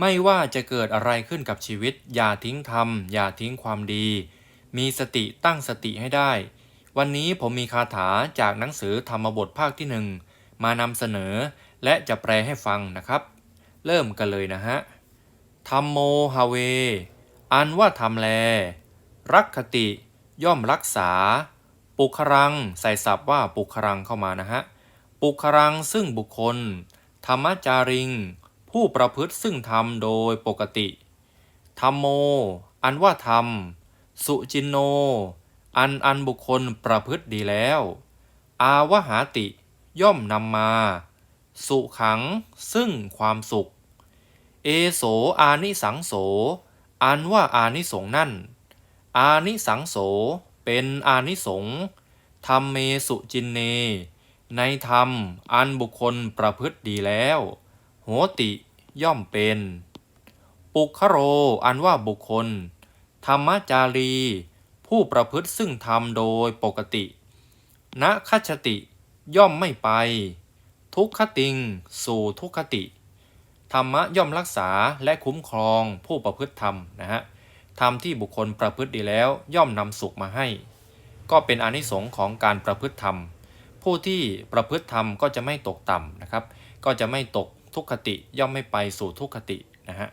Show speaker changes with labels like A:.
A: ไม่ว่าจะเกิดอะไรขึ้นกับชีวิต อย่าทิ้งธรรม อย่าทิ้งความดี มีสติตั้งสติให้ได้ วันนี้ผมมีคาถาจากหนังสือธรรมบทภาคที่หนึ่งมานำเสนอและจะแปลให้ฟังนะครับ เริ่มกันเลยนะฮะธรรมโมฮาเว อันว่าทำแล รักคติย่อมรักษา ปุครัง ใส่ศัพท์ว่าปุครังเข้ามานะฮะ ปุครังซึ่งบุคคล ธรรมจาริง ผู้ประพฤติซึ่งธรรมโดยปกติ ธรรมโม อันว่าธรรม สุจินโน อันอันบุคคลประพฤติดีแล้ว อาวหาติ ย่อมนำมา สุขัง ซึ่งความสุข เอโสอานิสังโส อันว่าอานิสงนั่น อานิสังโส เป็นอานิสงธรรมเมสุจินเน ในธรรมอันบุคคลประพฤติดีแล้วโหติ ย่อมเป็น ปุคโรอันว่าบุคคล ธรรมจารี ผู้ประพฤติซึ่งธรรมโดยปกติณคัจติย่อมไม่ไป ทุกขติง สู่ทุกขติ ธรรมะย่อมรักษาและคุ้มครองผู้ประพฤติธรรมนะฮะธรรมที่บุคคลประพฤติดีแล้วย่อมนำสุขมาให้ ก็เป็นอนิสงส์ของการประพฤติธรรม ผู้ที่ประพฤติธรรมก็จะไม่ตกต่ำนะครับ ก็จะไม่ตก ทุกขติย่อมไม่ไปสู่ทุกขตินะฮะ